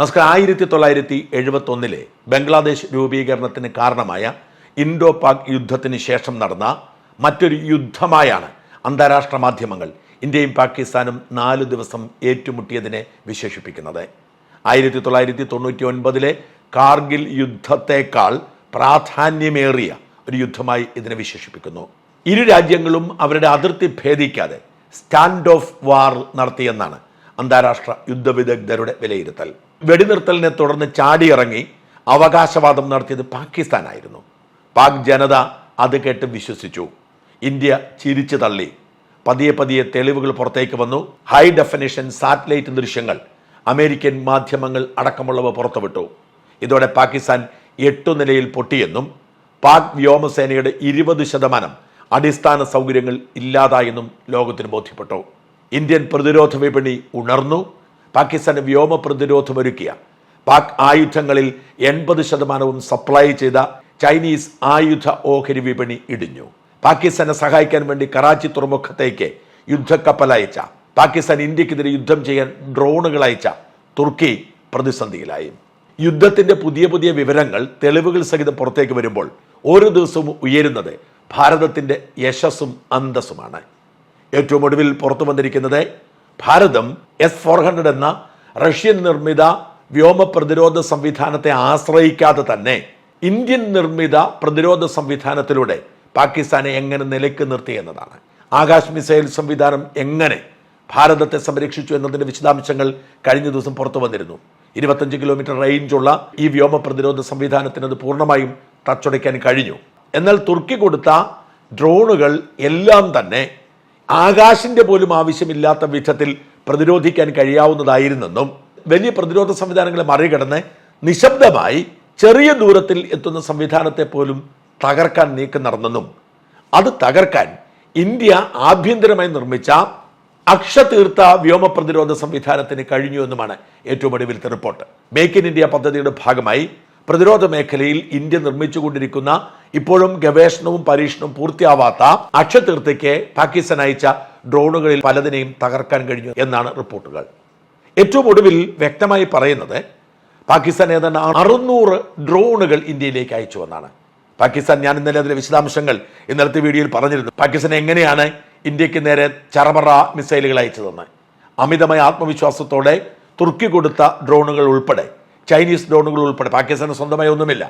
നമസ്കാരം. ആയിരത്തി തൊള്ളായിരത്തി എഴുപത്തി ഒന്നിലെ ബംഗ്ലാദേശ് രൂപീകരണത്തിന് കാരണമായ ഇൻഡോ പാക് യുദ്ധത്തിന് ശേഷം നടന്ന മറ്റൊരു യുദ്ധമായാണ് അന്താരാഷ്ട്ര മാധ്യമങ്ങൾ ഇന്ത്യയും പാകിസ്ഥാനും നാല് ദിവസം ഏറ്റുമുട്ടിയതിനെ വിശേഷിപ്പിക്കുന്നത്. ആയിരത്തി തൊള്ളായിരത്തി തൊണ്ണൂറ്റി ഒൻപതിലെ കാർഗിൽ യുദ്ധത്തേക്കാൾ പ്രാധാന്യമേറിയ ഒരു യുദ്ധമായി ഇതിനെ വിശേഷിപ്പിക്കുന്നു. ഇരു രാജ്യങ്ങളും അവരുടെ അതിർത്തി ഭേദിക്കാതെ സ്റ്റാൻഡ് ഓഫ് വാർ നടത്തിയെന്നാണ് അന്താരാഷ്ട്ര യുദ്ധവിദഗ്ധരുടെ വിലയിരുത്തൽ. വെടിനിർത്തലിനെ തുടർന്ന് ചാടിയിറങ്ങി അവകാശവാദം നടത്തിയത് പാകിസ്ഥാനായിരുന്നു. പാക് ജനത അത് കേട്ട് വിശ്വസിച്ചു. ഇന്ത്യ ചിരിച്ചു തള്ളി. പതിയെ പതിയെ തെളിവുകൾ പുറത്തേക്ക് വന്നു. ഹൈ ഡെഫിനിഷൻ സാറ്റലൈറ്റ് ദൃശ്യങ്ങൾ അമേരിക്കൻ മാധ്യമങ്ങൾ അടക്കമുള്ളവ പുറത്തുവിട്ടു. ഇതോടെ പാകിസ്ഥാൻ എട്ടു നിലയിൽ പൊട്ടിയെന്നും പാക് വ്യോമസേനയുടെ ഇരുപത് ശതമാനം അടിസ്ഥാന സൗകര്യങ്ങൾ ഇല്ലാതായെന്നും ലോകത്തിന് ബോധ്യപ്പെട്ടു. ഇന്ത്യൻ പ്രതിരോധ വിപണി ഉണർന്നു. പാകിസ്ഥാന് വ്യോമ പ്രതിരോധമൊരുക്കിയ പാക് ആയുധങ്ങളിൽ എൺപത് ശതമാനവും സപ്ലൈ ചെയ്ത ചൈനീസ് ആയുധ ഓഹരി വിപണി ഇടിഞ്ഞു. പാകിസ്ഥാനെ സഹായിക്കാൻ വേണ്ടി കറാച്ചി തുറമുഖത്തേക്ക് യുദ്ധക്കപ്പൽ അയച്ച. പാകിസ്ഥാൻ ഇന്ത്യക്കെതിരെ യുദ്ധം ചെയ്യാൻ ഡ്രോണുകൾ അയച്ച തുർക്കി പ്രതിസന്ധിയിലായി. യുദ്ധത്തിന്റെ പുതിയ പുതിയ വിവരങ്ങൾ തെളിവുകൾ സഹിതം പുറത്തേക്ക് വരുമ്പോൾ ഓരോ ദിവസവും ഉയരുന്നത് ഭാരതത്തിന്റെ യശസ്സും അന്തസ്സുമാണ്. ഏറ്റവും ഒടുവിൽ പുറത്തു വന്നിരിക്കുന്നത് ഭാരതം എസ് ഫോർ ഹൺഡ്രഡ് എന്ന റഷ്യൻ നിർമ്മിത വ്യോമ പ്രതിരോധ സംവിധാനത്തെ ആശ്രയിക്കാതെ തന്നെ ഇന്ത്യൻ നിർമ്മിത പ്രതിരോധ സംവിധാനത്തിലൂടെ പാകിസ്ഥാനെ എങ്ങനെ നിലയ്ക്ക് നിർത്തി എന്നതാണ്. ആകാശ് മിസൈൽ സംവിധാനം എങ്ങനെ ഭാരതത്തെ സംരക്ഷിച്ചു എന്നതിന്റെ വിശദാംശങ്ങൾ കഴിഞ്ഞ ദിവസം പുറത്തു വന്നിരുന്നു. ഇരുപത്തഞ്ച് കിലോമീറ്റർ റേഞ്ചുള്ള ഈ വ്യോമ പ്രതിരോധ സംവിധാനത്തിന് അത് പൂർണമായും തച്ചുടയ്ക്കാൻ കഴിഞ്ഞു. എന്നാൽ തുർക്കി കൊടുത്ത ഡ്രോണുകൾ എല്ലാം തന്നെ ആകാശിന്റെ പോലും ആവശ്യമില്ലാത്ത വിധത്തിൽ പ്രതിരോധിക്കാൻ കഴിയാവുന്നതായിരുന്നെന്നും വലിയ പ്രതിരോധ സംവിധാനങ്ങളെ മറികടന്ന് നിശബ്ദമായി ചെറിയ ദൂരത്തിൽ എത്തുന്ന സംവിധാനത്തെ പോലും തകർക്കാൻ നീക്കം നടന്നെന്നും അത് തകർക്കാൻ ഇന്ത്യ ആഭ്യന്തരമായി നിർമ്മിച്ച അക്ഷതീർത്ഥ വ്യോമ പ്രതിരോധ സംവിധാനത്തിന് കഴിഞ്ഞു എന്നുമാണ് ഏറ്റവും ഒടുവിലത്തെ റിപ്പോർട്ട്. മേക്ക് ഇൻ ഇന്ത്യ പദ്ധതിയുടെ ഭാഗമായി പ്രതിരോധ മേഖലയിൽ ഇന്ത്യ നിർമ്മിച്ചുകൊണ്ടിരിക്കുന്ന ഇപ്പോഴും ഗവേഷണവും പരീക്ഷണവും പൂർത്തിയാവാത്ത അക്ഷതീർത്ഥയ്ക്ക് പാകിസ്ഥാൻ അയച്ച ഡ്രോണുകളിൽ പലതിനെയും തകർക്കാൻ കഴിഞ്ഞു എന്നാണ് റിപ്പോർട്ടുകൾ. ഏറ്റവും ഒടുവിൽ വ്യക്തമായി പറയുന്നത് പാകിസ്ഥാൻ ഏതാണ്ട് അറുന്നൂറ് ഡ്രോണുകൾ ഇന്ത്യയിലേക്ക് അയച്ചു എന്നാണ്. പാകിസ്ഥാൻ ഞാൻ ഇന്നലെ അതിലെ വിശദാംശങ്ങൾ ഇന്നലത്തെ വീഡിയോയിൽ പറഞ്ഞിരുന്നു. പാകിസ്ഥാൻ എങ്ങനെയാണ് ഇന്ത്യയ്ക്ക് നേരെ ചറപറ മിസൈലുകൾ അയച്ചതെന്ന്. അമിതമായ ആത്മവിശ്വാസത്തോടെ തുർക്കി കൊടുത്ത ഡ്രോണുകൾ ഉൾപ്പെടെ ചൈനീസ് ഡ്രോണുകൾ ഉൾപ്പെടെ. പാകിസ്ഥാന് സ്വന്തമായി ഒന്നുമില്ല.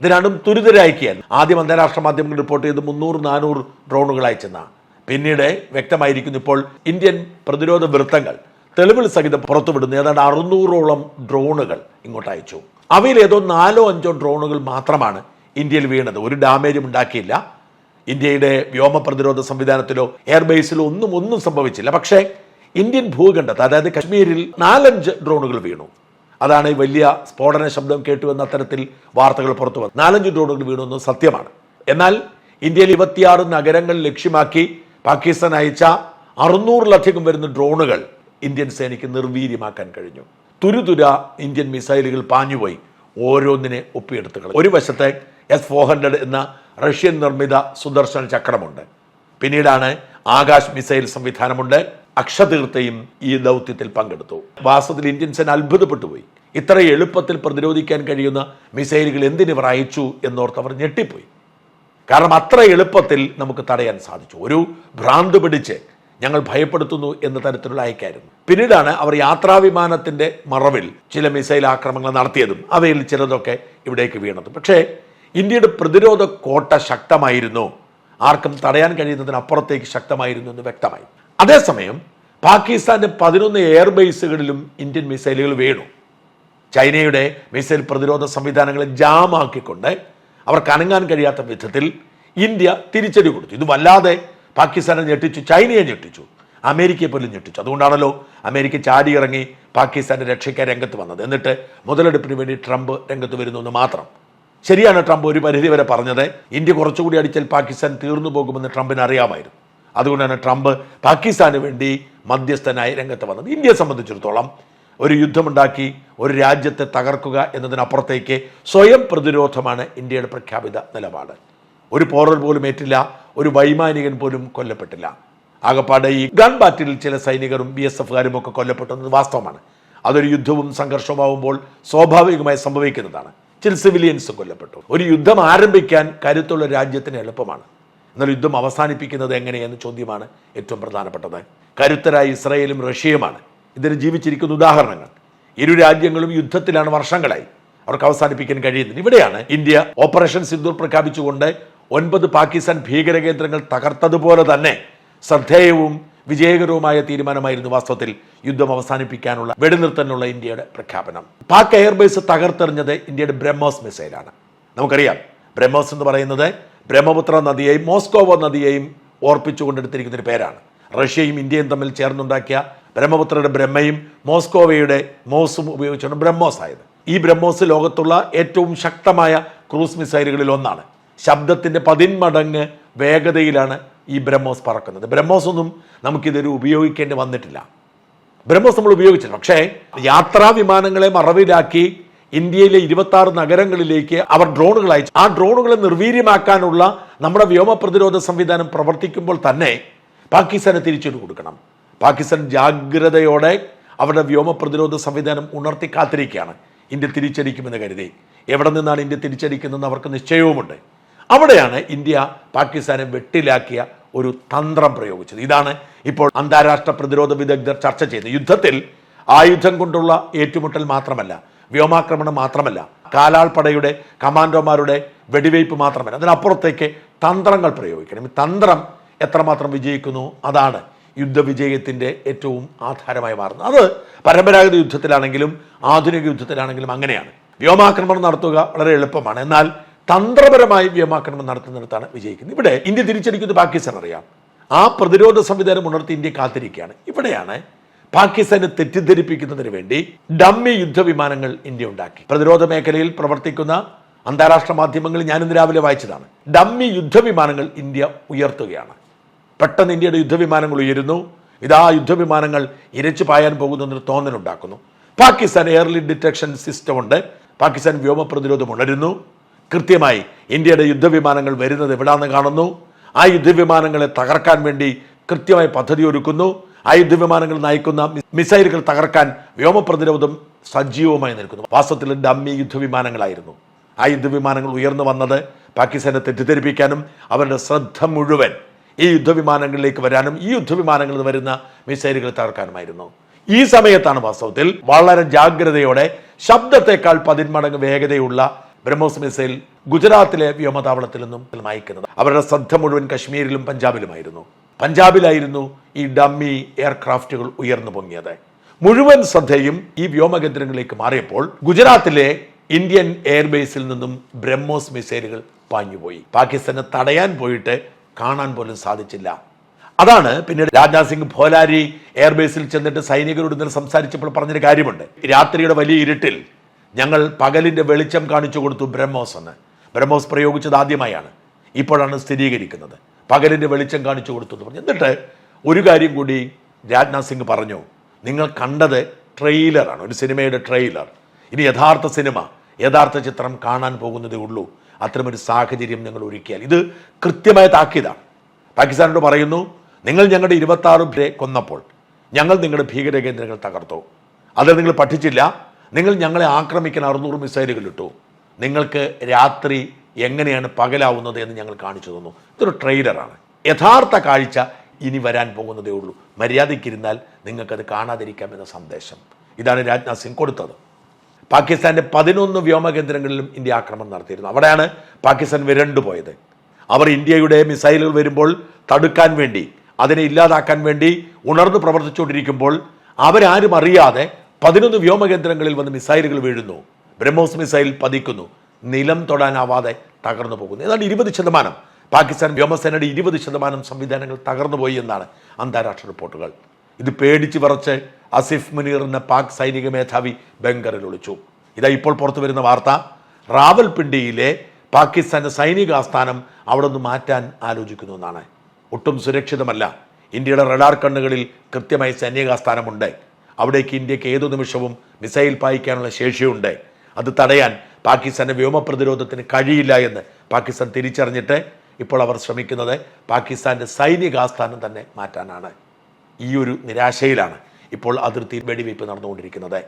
ഇത് രണ്ടും തുരിതരെ അയക്കിയാൽ ആദ്യം അന്താരാഷ്ട്ര മാധ്യമങ്ങൾ റിപ്പോർട്ട് ചെയ്ത് മുന്നൂറ് നാനൂറ് ഡ്രോണുകൾ അയച്ചെന്ന. പിന്നീട് വ്യക്തമായിരിക്കുന്നു ഇപ്പോൾ ഇന്ത്യൻ പ്രതിരോധ വൃത്തങ്ങൾ തെളിവുകൾ സഹിതം പുറത്തുവിടുന്ന. ഏതാണ്ട് അറുന്നൂറോളം ഡ്രോണുകൾ ഇങ്ങോട്ട് അയച്ചു. അവയിൽ ഏതോ നാലോ അഞ്ചോ ഡ്രോണുകൾ മാത്രമാണ് ഇന്ത്യയിൽ വീണത്. ഒരു ഡാമേജും ഉണ്ടാക്കിയില്ല. ഇന്ത്യയുടെ വ്യോമ പ്രതിരോധ സംവിധാനത്തിലോ എയർബേസിലോ ഒന്നും ഒന്നും സംഭവിച്ചില്ല. പക്ഷേ ഇന്ത്യൻ ഭൂഖണ്ഡത്ത് അതായത് കശ്മീരിൽ നാലഞ്ച് ഡ്രോണുകൾ വീണു. അതാണ് ഈ വലിയ സ്ഫോടന ശബ്ദം കേട്ടു എന്ന തരത്തിൽ വാർത്തകൾ പുറത്തു വന്നു നാലഞ്ച് ഡ്രോണുകൾ വീണു എന്നത് സത്യമാണ്. എന്നാൽ ഇന്ത്യയിൽ ഇരുപത്തിയാറ് നഗരങ്ങൾ ലക്ഷ്യമാക്കി പാകിസ്ഥാൻ അയച്ച അറുന്നൂറിലധികം വരുന്ന ഡ്രോണുകൾ ഇന്ത്യൻ സേനയ്ക്ക് നിർവീര്യമാക്കാൻ കഴിഞ്ഞു. തുരുതുര ഇന്ത്യൻ മിസൈലുകൾ പാഞ്ഞുപോയി. ഓരോന്നിനെ ഒപ്പിയെടുത്ത് കളഞ്ഞു. ഒരു വശത്തെ എസ് ഫോർ ഹൺഡ്രഡ് എന്ന റഷ്യൻ നിർമ്മിത സുദർശൻ ചക്രമുണ്ട്. പിന്നീടാണ് ആകാശ് മിസൈൽ സംവിധാനമുണ്ട്. അക്ഷതീർത്ഥയും ഈ ദൗത്യത്തിൽ പങ്കെടുത്തു. വാസ്തവത്തിൽ ഇന്ത്യൻ സേന അത്ഭുതപ്പെട്ടു പോയി ഇത്ര എളുപ്പത്തിൽ പ്രതിരോധിക്കാൻ കഴിയുന്ന മിസൈലുകൾ എന്തിനിവർ അയച്ചു എന്നോർത്ത് അവർ ഞെട്ടിപ്പോയി. കാരണം അത്ര എളുപ്പത്തിൽ നമുക്ക് തടയാൻ സാധിച്ചു. ഒരു ഭ്രാന്ത് പിടിച്ച് ഞങ്ങൾ ഭയപ്പെടുത്തുന്നു എന്ന തരത്തിലുള്ള അയക്കായിരുന്നു. പിന്നീടാണ് അവർ യാത്രാവിമാനത്തിന്റെ മറവിൽ ചില മിസൈൽ ആക്രമണങ്ങൾ നടത്തിയതും അവയിൽ ചിലതൊക്കെ ഇവിടേക്ക് വീണതും. പക്ഷേ ഇന്ത്യയുടെ പ്രതിരോധ കോട്ട ശക്തമായിരുന്നു. ആർക്കും തടയാൻ കഴിയുന്നതിനപ്പുറത്തേക്ക് ശക്തമായിരുന്നു എന്ന് വ്യക്തമായി. അതേസമയം പാകിസ്ഥാന്റെ പതിനൊന്ന് എയർബേസുകളിലും ഇന്ത്യൻ മിസൈലുകൾ വീണു. ചൈനയുടെ മിസൈൽ പ്രതിരോധ സംവിധാനങ്ങളെ ജാമാക്കിക്കൊണ്ട് അവർക്ക് അനങ്ങാൻ കഴിയാത്ത വിധത്തിൽ ഇന്ത്യ തിരിച്ചടി കൊടുത്തു. ഇത് വല്ലാതെ പാകിസ്ഥാനെ ഞെട്ടിച്ചു ചൈനയെ ഞെട്ടിച്ചു അമേരിക്കയെ പോലും ഞെട്ടിച്ചു. അതുകൊണ്ടാണല്ലോ അമേരിക്ക ചാടിയിറങ്ങി പാകിസ്ഥാനെ രക്ഷിക്കാൻ രംഗത്ത് വന്നത്. എന്നിട്ട് മുതലെടുപ്പിന് വേണ്ടി ട്രംപ് രംഗത്ത് വരുന്നു എന്ന് മാത്രം. ശരിയാണ് ട്രംപ് ഒരു പരിധി വരെ പറഞ്ഞത് ഇന്ത്യ കുറച്ചുകൂടി അടിച്ചാൽ പാകിസ്ഥാൻ തീർന്നു പോകുമെന്ന് ട്രംപിന് അറിയാമായിരുന്നു. അതുകൊണ്ടാണ് ട്രംപ് പാകിസ്ഥാന് വേണ്ടി മധ്യസ്ഥനായി രംഗത്ത് വന്നത്. ഇന്ത്യയെ സംബന്ധിച്ചിടത്തോളം ഒരു യുദ്ധമുണ്ടാക്കി ഒരു രാജ്യത്തെ തകർക്കുക എന്നതിനപ്പുറത്തേക്ക് സ്വയം പ്രതിരോധമാണ് ഇന്ത്യയുടെ പ്രഖ്യാപിത നിലപാട്. ഒരു പോറൽ പോലും ഏറ്റില്ല ഒരു വൈമാനികൻ പോലും കൊല്ലപ്പെട്ടില്ല. ആകപ്പാടെ ഈ ഗൺ ബാറ്റിൽ ചില സൈനികരും ബി എസ് എഫുകാരും ഒക്കെ കൊല്ലപ്പെട്ടത് വാസ്തവമാണ്. അതൊരു യുദ്ധവും സംഘർഷവുമാവുമ്പോൾ സ്വാഭാവികമായി സംഭവിക്കുന്നതാണ്. ചില സിവിലിയൻസ് കൊല്ലപ്പെട്ടു. ഒരു യുദ്ധം ആരംഭിക്കാൻ കരുത്തുള്ള രാജ്യത്തിന് എളുപ്പമാണ്. എന്നാൽ യുദ്ധം അവസാനിപ്പിക്കുന്നത് എങ്ങനെയെന്ന ചോദ്യമാണ് ഏറ്റവും പ്രധാനപ്പെട്ടത്. കരുത്തരായ ഇസ്രയേലും റഷ്യയുമാണ് ഇതിന് ജീവിച്ചിരിക്കുന്ന ഉദാഹരണങ്ങൾ. ഇരു രാജ്യങ്ങളും യുദ്ധത്തിലാണ് വർഷങ്ങളായി. അവർക്ക് അവസാനിപ്പിക്കാൻ കഴിയുന്നത് ഇവിടെയാണ് ഇന്ത്യ ഓപ്പറേഷൻ സിന്ദൂർ പ്രഖ്യാപിച്ചുകൊണ്ട് ഒൻപത് പാകിസ്ഥാൻ ഭീകര കേന്ദ്രങ്ങൾ തകർത്തതുപോലെ തന്നെ ശ്രദ്ധേയവും വിജയകരവുമായ തീരുമാനമായിരുന്നു വാസ്തവത്തിൽ യുദ്ധം അവസാനിപ്പിക്കാനുള്ള വെടിനിർത്തലിനുള്ള ഇന്ത്യയുടെ പ്രഖ്യാപനം. പാക് എയർബേസ് തകർത്തെറിഞ്ഞത് ഇന്ത്യയുടെ ബ്രഹ്മോസ് മിസൈലാണ്. നമുക്കറിയാം. ബ്രഹ്മോസ് എന്ന് പറയുന്നത് ബ്രഹ്മപുത്ര നദിയെയും മോസ്കോവോ നദിയെയും ഓർപ്പിച്ചുകൊണ്ടെടുത്തിരിക്കുന്ന ഒരു പേരാണ്. റഷ്യയും ഇന്ത്യയും തമ്മിൽ ചേർന്നുണ്ടാക്കിയ ബ്രഹ്മപുത്രയുടെ ബ്രഹ്മയും മോസ്കോവയുടെ മോസും ഉപയോഗിച്ചാണ് ബ്രഹ്മോസ് ആയത്. ഈ ബ്രഹ്മോസ് ലോകത്തുള്ള ഏറ്റവും ശക്തമായ ക്രൂസ് മിസൈലുകളിൽ ഒന്നാണ്. ശബ്ദത്തിന്റെ പതിന്മടങ്ങ് വേഗതയിലാണ് ഈ ബ്രഹ്മോസ് പറക്കുന്നത്. ബ്രഹ്മോസ് ഒന്നും നമുക്കിതൊരു ഉപയോഗിക്കേണ്ടി വന്നിട്ടില്ല. ബ്രഹ്മോസ് നമ്മൾ ഉപയോഗിച്ചില്ല പക്ഷേ യാത്രാ വിമാനങ്ങളെ മറവിലാക്കി ഇന്ത്യയിലെ ഇരുപത്തി ആറ് നഗരങ്ങളിലേക്ക് അവർ ഡ്രോണുകൾ അയച്ചു. ആ ഡ്രോണുകളെ നിർവീര്യമാക്കാനുള്ള നമ്മുടെ വ്യോമ പ്രതിരോധ സംവിധാനം പ്രവർത്തിക്കുമ്പോൾ തന്നെ പാകിസ്ഥാനെ തിരിച്ചിട്ട് കൊടുക്കണം. പാകിസ്ഥാൻ ജാഗ്രതയോടെ അവരുടെ വ്യോമ പ്രതിരോധ സംവിധാനം ഉണർത്തി കാത്തിരിക്കുകയാണ്. ഇന്ത്യ തിരിച്ചടിക്കുമെന്ന് കരുതി. എവിടെ നിന്നാണ് ഇന്ത്യ തിരിച്ചടിക്കുന്നതെന്ന് അവർക്ക് നിശ്ചയവുമുണ്ട്. അവിടെയാണ് ഇന്ത്യ പാകിസ്ഥാനെ വെട്ടിലാക്കിയ ഒരു തന്ത്രം പ്രയോഗിച്ചത്. ഇതാണ് ഇപ്പോൾ അന്താരാഷ്ട്ര പ്രതിരോധ വിദഗ്ധർ ചർച്ച ചെയ്യുന്നത്. യുദ്ധത്തിൽ ആയുധം കൊണ്ടുള്ള ഏറ്റുമുട്ടൽ മാത്രമല്ല വ്യോമാക്രമണം മാത്രമല്ല കാലാൾപ്പടയുടെ കമാൻഡോമാരുടെ വെടിവയ്പ് മാത്രമല്ല അതിനപ്പുറത്തേക്ക് തന്ത്രങ്ങൾ പ്രയോഗിക്കണം. ഈ തന്ത്രം എത്രമാത്രം വിജയിക്കുന്നു? അതാണ് യുദ്ധവിജയത്തിന്റെ ഏറ്റവും ആധാരമായി മാറുന്നത്. അത് പരമ്പരാഗത യുദ്ധത്തിലാണെങ്കിലും ആധുനിക യുദ്ധത്തിലാണെങ്കിലും അങ്ങനെയാണ്. വ്യോമാക്രമണം നടത്തുക വളരെ എളുപ്പമാണ്. എന്നാൽ തന്ത്രപരമായി വ്യോമാക്രമണം നടത്തുന്നിടത്താണ് വിജയിക്കുന്നത്. ഇവിടെ ഇന്ത്യ തിരിച്ചടിക്കുന്നത് പാകിസ്ഥാൻ അറിയാം ആ പ്രതിരോധ സംവിധാനം ഉണർത്തി ഇന്ത്യ കാത്തിരിക്കുകയാണ്. ഇവിടെയാണ് പാകിസ്ഥാനെ തെറ്റിദ്ധരിപ്പിക്കുന്നതിന് വേണ്ടി ഡമ്മി യുദ്ധവിമാനങ്ങൾ ഇന്ത്യ ഉണ്ടാക്കി. പ്രതിരോധ മേഖലയിൽ പ്രവർത്തിക്കുന്ന അന്താരാഷ്ട്ര മാധ്യമങ്ങൾ ഞാനിന്ന് രാവിലെ വായിച്ചതാണ്. ഡമ്മി യുദ്ധവിമാനങ്ങൾ ഇന്ത്യ ഉയർത്തുകയാണ്. പെട്ടെന്ന് ഇന്ത്യയുടെ യുദ്ധവിമാനങ്ങൾ ഉയരുന്നു. ഇതാ യുദ്ധവിമാനങ്ങൾ ഇരച്ചു പായാൻ പോകുന്നു എന്നൊരു തോന്നലുണ്ടാക്കുന്നു. പാകിസ്ഥാൻ എയർലി ഡിറ്റക്ഷൻ സിസ്റ്റം ഉണ്ട്. പാകിസ്ഥാൻ വ്യോമ പ്രതിരോധം ഉണരുന്നു. കൃത്യമായി ഇന്ത്യയുടെ യുദ്ധവിമാനങ്ങൾ വരുന്നത് എവിടാന്ന് കാണുന്നു. ആ യുദ്ധവിമാനങ്ങളെ തകർക്കാൻ വേണ്ടി കൃത്യമായി പദ്ധതി ഒരുക്കുന്നു. ആ യുദ്ധവിമാനങ്ങൾ നയിക്കുന്ന മിസൈലുകൾ തകർക്കാൻ വ്യോമ പ്രതിരോധം സജീവമായി നിൽക്കുന്നു. വാസ്തവത്തിൽ ഡമ്മി യുദ്ധവിമാനങ്ങളായിരുന്നു ആ യുദ്ധവിമാനങ്ങൾ ഉയർന്നു വന്നത് പാകിസ്ഥാനെ തെറ്റിദ്ധരിപ്പിക്കാനും അവരുടെ ശ്രദ്ധ മുഴുവൻ ഈ യുദ്ധവിമാനങ്ങളിലേക്ക് വരാനും ഈ യുദ്ധവിമാനങ്ങളിൽ നിന്ന് വരുന്ന മിസൈലുകൾ തകർക്കാനുമായിരുന്നു. ഈ സമയത്താണ് വാസ്തവത്തിൽ വളരെ ജാഗ്രതയോടെ ശബ്ദത്തെക്കാൾ പതിന്മടങ്ങ് വേഗതയുള്ള ബ്രഹ്മോസ് മിസൈൽ ഗുജറാത്തിലെ വ്യോമതാവളത്തിൽ നിന്നും അയക്കുന്നത് അവരുടെ ശ്രദ്ധ മുഴുവൻ കശ്മീരിലും പഞ്ചാബിലുമായിരുന്നു. പഞ്ചാബിലായിരുന്നു ഈ ഡമ്മി എയർക്രാഫ്റ്റുകൾ ഉയർന്നു പൊങ്ങിയത്. മുഴുവൻ ശ്രദ്ധയും ഈ വ്യോമകേന്ദ്രങ്ങളിലേക്ക് മാറിയപ്പോൾ ഗുജറാത്തിലെ ഇന്ത്യൻ എയർബേസിൽ നിന്നും ബ്രഹ്മോസ് മിസൈലുകൾ പാഞ്ഞുപോയി. പാകിസ്ഥാനെ തടയാൻ പോയിട്ട് കാണാൻ പോലും സാധിച്ചില്ല. അതാണ് പിന്നീട് രാജ്നാഥ് സിംഗ് ഭോലാരി എയർബേസിൽ ചെന്നിട്ട് സൈനികരോട് ഇന്നലെ സംസാരിച്ചപ്പോൾ പറഞ്ഞൊരു കാര്യമുണ്ട്. രാത്രിയുടെ വലിയ ഇരുട്ടിൽ ഞങ്ങൾ പകലിന്റെ വെളിച്ചം കാണിച്ചു കൊടുത്തു ബ്രഹ്മോസ് എന്ന്. ബ്രഹ്മോസ് പ്രയോഗിച്ചത് ആദ്യമായാണ്. ഇപ്പോഴാണ് സ്ഥിരീകരിക്കുന്നത്. പകലിന്റെ വെളിച്ചം കാണിച്ചു കൊടുത്തു എന്ന് പറഞ്ഞു. എന്നിട്ട് ഒരു കാര്യം കൂടി രാജ്നാഥ് സിംഗ് പറഞ്ഞു. നിങ്ങൾ കണ്ടത് ട്രെയിലറാണ് ഒരു സിനിമയുടെ ട്രെയിലർ ഇനി യഥാർത്ഥ സിനിമ യഥാർത്ഥ ചിത്രം കാണാൻ പോകുന്നതേ ഉള്ളൂ. അത്തരമൊരു സാഹചര്യം ഞങ്ങൾ ഒരുക്കിയാൽ. ഇത് കൃത്യമായ താക്കീതാണ്. പാകിസ്ഥാനോട് പറയുന്നു നിങ്ങൾ ഞങ്ങളുടെ ഇരുപത്തി ആറ് പേരെ കൊന്നപ്പോൾ ഞങ്ങൾ നിങ്ങളുടെ ഭീകര കേന്ദ്രങ്ങൾ തകർത്തു. അത് നിങ്ങൾ പഠിച്ചില്ല. നിങ്ങൾ ഞങ്ങളെ ആക്രമിക്കാൻ അറുന്നൂറ് മിസൈലുകൾ ഇട്ടു. നിങ്ങൾക്ക് രാത്രി എങ്ങനെയാണ് പകലാവുന്നത് എന്ന് ഞങ്ങൾ കാണിച്ചു തന്നു. ഇതൊരു ട്രെയിലറാണ് യഥാർത്ഥ കാഴ്ച ഇനി വരാൻ പോകുന്നതേ ഉള്ളൂ. മര്യാദയ്ക്കിരുന്നാൽ നിങ്ങൾക്കത് കാണാതിരിക്കാമെന്ന സന്ദേശം. ഇതാണ് രാജ്നാഥ് സിംഗ് കൊടുത്തത്. പാകിസ്ഥാന്റെ പതിനൊന്ന് വ്യോമകേന്ദ്രങ്ങളിലും ഇന്ത്യ ആക്രമണം നടത്തിയിരുന്നു. അവിടെയാണ് പാകിസ്ഥാൻ വിരണ്ടു പോയത്. അവർ ഇന്ത്യയുടെ മിസൈലുകൾ വരുമ്പോൾ തടുക്കാൻ വേണ്ടി അതിനെ ഇല്ലാതാക്കാൻ വേണ്ടി ഉണർന്നു പ്രവർത്തിച്ചുകൊണ്ടിരിക്കുമ്പോൾ അവരാരും അറിയാതെ പതിനൊന്ന് വ്യോമകേന്ദ്രങ്ങളിൽ വന്ന് മിസൈലുകൾ വീഴുന്നു. ബ്രഹ്മോസ് മിസൈൽ പതിക്കുന്നു. നിലം തൊടാനാവാതെ തകർന്നു പോകുന്നു. ഏതാണ്ട് ഇരുപത് ശതമാനം പാകിസ്ഥാൻ വ്യോമസേനയുടെ ഇരുപത് ശതമാനം സംവിധാനങ്ങൾ തകർന്നുപോയി എന്നാണ് അന്താരാഷ്ട്ര റിപ്പോർട്ടുകൾ. ഇത് പേടിച്ച് പറച്ച് അസിഫ് മുനീർ എന്ന പാക് സൈനിക മേധാവി ബംഗറിൽ ഒളിച്ചു. ഇതാ ഇപ്പോൾ പുറത്തു വരുന്ന വാർത്ത. റാവൽപിണ്ടിയിലെ പാകിസ്ഥാന്റെ സൈനിക ആസ്ഥാനം അവിടെ നിന്ന് മാറ്റാൻ ആലോചിക്കുന്നു എന്നാണ്. ഒട്ടും സുരക്ഷിതമല്ല. ഇന്ത്യയുടെ റഡാർ കണ്ണുകളിൽ കൃത്യമായി സൈനികാസ്ഥാനമുണ്ട് അവിടേക്ക് ഇന്ത്യയ്ക്ക് ഏതു നിമിഷവും മിസൈൽ പായിക്കാനുള്ള ശേഷിയുണ്ട്. അത് തടയാൻ പാകിസ്ഥാന്റെ വ്യോമ പ്രതിരോധത്തിന് കഴിയില്ല എന്ന് പാകിസ്ഥാൻ തിരിച്ചറിഞ്ഞിട്ട് ഇപ്പോൾ അവർ ശ്രമിക്കുന്നത് പാകിസ്ഥാന്റെ സൈനിക ആസ്ഥാനം തന്നെ മാറ്റാനാണ്. ഈ ഒരു നിരാശയിലാണ് ഇപ്പോൾ അതിർത്തി വെടിവയ്പ് നടന്നുകൊണ്ടിരിക്കുന്നത്.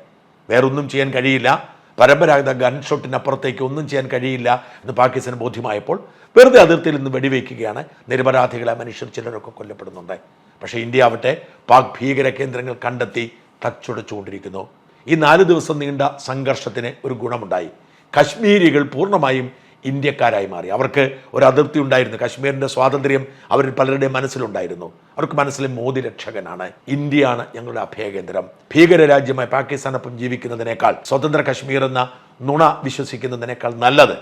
വേറൊന്നും ചെയ്യാൻ കഴിയില്ല. പരമ്പരാഗത ഗൺഷോട്ടിനപ്പുറത്തേക്ക് ഒന്നും ചെയ്യാൻ കഴിയില്ല എന്ന് പാകിസ്ഥാൻ ബോധ്യമായപ്പോൾ വെറുതെ അതിർത്തിയിൽ നിന്ന് വെടിവെക്കുകയാണ് നിരപരാധികളെ മനുഷ്യർ ചിലരൊക്കെ കൊല്ലപ്പെടുന്നുണ്ട്. പക്ഷേ ഇന്ത്യ ആവട്ടെ പാക് ഭീകര കേന്ദ്രങ്ങൾ കണ്ടെത്തി തച്ചുടച്ചുകൊണ്ടിരിക്കുന്നു. ഈ നാല് ദിവസം നീണ്ട സംഘർഷത്തിന് ഒരു ഗുണമുണ്ടായി. കശ്മീരികൾ പൂർണമായും ഇന്ത്യക്കാരായി മാറി. അവർക്ക് ഒരു അതിർത്തി ഉണ്ടായിരുന്നു. കശ്മീരിന്റെ സ്വാതന്ത്ര്യം അവരിൽ പലരുടെയും മനസ്സിലുണ്ടായിരുന്നു. അവർക്ക് മനസ്സിൽ മോദി രക്ഷകനാണ്. ഇന്ത്യയാണ് ഞങ്ങളുടെ അഭയകേന്ദ്രം. ഭീകര രാജ്യമായി പാകിസ്ഥാനൊപ്പം ജീവിക്കുന്നതിനേക്കാൾ സ്വതന്ത്ര കശ്മീർ എന്ന നുണ വിശ്വസിക്കുന്നതിനേക്കാൾ നല്ലത്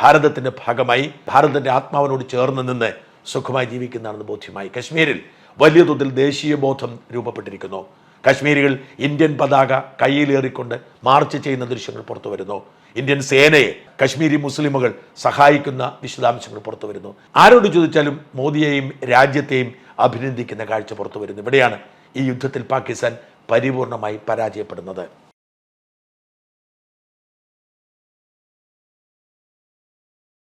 ഭാരതത്തിന്റെ ഭാഗമായി ഭാരതത്തിന്റെ ആത്മാവിനോട് ചേർന്ന് നിന്ന് സുഖമായി ജീവിക്കുന്നതാണെന്ന് ബോധ്യമായി. കശ്മീരിൽ വലിയ തോതിൽ ദേശീയ ബോധം രൂപപ്പെട്ടിരിക്കുന്നു. കശ്മീരികൾ ഇന്ത്യൻ പതാക കയ്യിലേറിക്കൊണ്ട് മാർച്ച് ചെയ്യുന്ന ദൃശ്യങ്ങൾ പുറത്തു വരുന്നു. ഇന്ത്യൻ സേനയെ കശ്മീരി മുസ്ലിമുകൾ സഹായിക്കുന്ന വിശദാംശങ്ങൾ പുറത്തു വരുന്നു. ആരോട് ചോദിച്ചാലും മോദിയെയും രാജ്യത്തെയും അഭിനന്ദിക്കുന്ന കാഴ്ച പുറത്തു വരുന്നു. ഇവിടെയാണ് ഈ യുദ്ധത്തിൽ പാകിസ്ഥാൻ പരിപൂർണമായി പരാജയപ്പെടുന്നത്.